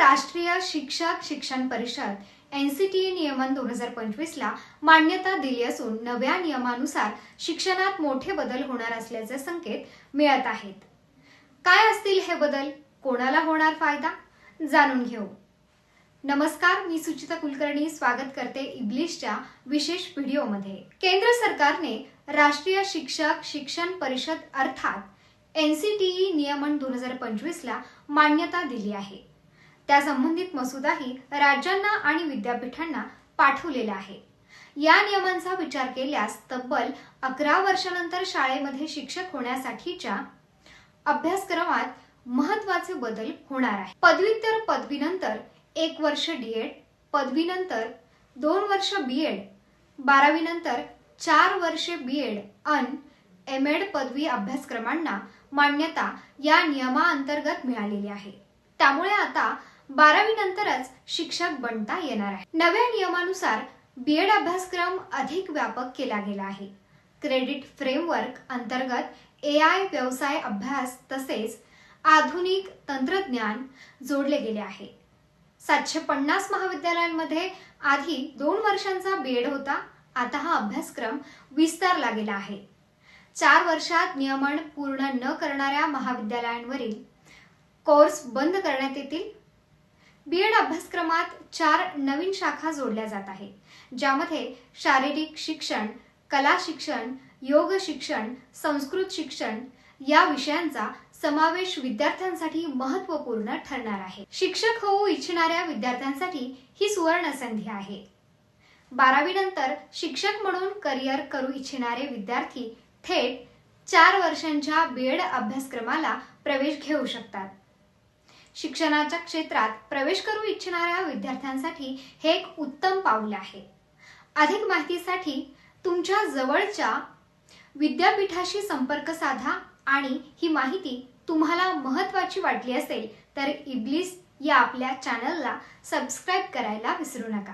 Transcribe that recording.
राष्ट्रीय शिक्षक शिक्षण परिषद एन सी टी नियमन दोन हजार पंचवीसला मान्यता दिली असून नव्या नियमानुसार शिक्षणात मोठे बदल होणार असल्याचे संकेत मिळत आहेत. काय असतील हे बदल? कोणाला होणार फायदा? जाणून घेऊ. नमस्कार मी सुचिता कुलकर्णी. स्वागत करते इब्लिशच्या विशेष व्हिडिओमध्ये. केंद्र सरकारने राष्ट्रीय शिक्षक शिक्षण परिषद अर्थात एन सी टी ई नियमन दोन हजार पंचवीसला मान्यता दिली आहे. त्या संबंधित मसुदाही राज्यांना आणि विद्यापीठांना पाठवलेला आहे. या नियमांचा विचार केल्यास तब्बल अकरा वर्षानंतर शाळेमध्ये शिक्षक होण्यासाठीच्या अभ्यासक्रमात महत्त्वाचे बदल होणार आहे पदव्युत्तर पदवीनंतर एक वर्ष डीएड पदवीनंतर दोन वर्ष बीएड बारावीनंतर चार वर्षे बीएड अन एम एड पदवी अभ्यासक्रमांना मान्यता या नियमाअंतर्गत मिळालेली आहे. त्यामुळे आता बारावी नंतरच शिक्षक बनता येणार आहे. नव्या नियमानुसार बीएड अभ्यासक्रम अधिक व्यापक केला गेला आहे. क्रेडिट फ्रेमवर्क अंतर्गत ए आय व्यवसाय अभ्यास तसेच आधुनिक तंत्रज्ञान जोडले गेले आहे. सातशे पन्नास महाविद्यालयांमध्ये आधी दोन वर्षांचा बीएड होता. आता हा अभ्यासक्रम विस्तारला गेला आहे. चार वर्षात नियमन पूर्ण न करणाऱ्या महाविद्यालयांवरील कोर्स बंद करण्यात येतील. बीएड अभ्यासक्रमात चार नवीन शाखा जोडल्या जात आहेत ज्यामध्ये शारीरिक शिक्षण कला शिक्षण योग शिक्षण संस्कृत शिक्षण या विषयांचा समावेश विद्यार्थ्यांसाठी महत्त्वपूर्ण ठरणार आहे. शिक्षक होऊ इच्छिणाऱ्या विद्यार्थ्यांसाठी ही सुवर्ण संधी आहे. बारावी नंतर शिक्षक म्हणून करिअर करू इच्छिणारे विद्यार्थी थेट चार वर्षांच्या बीएड अभ्यासक्रमाला प्रवेश घेऊ शकतात. शिक्षणाच्या क्षेत्रात प्रवेश करू इच्छिणाऱ्या विद्यार्थ्यांसाठी हे एक उत्तम पाऊल आहे. अधिक माहितीसाठी तुमच्या जवळच्या विद्यापीठाशी संपर्क साधा आणि ही माहिती तुम्हाला महत्वाची वाटली असेल तर इब्लिस या आपल्या चॅनलला सबस्क्राईब करायला विसरू नका.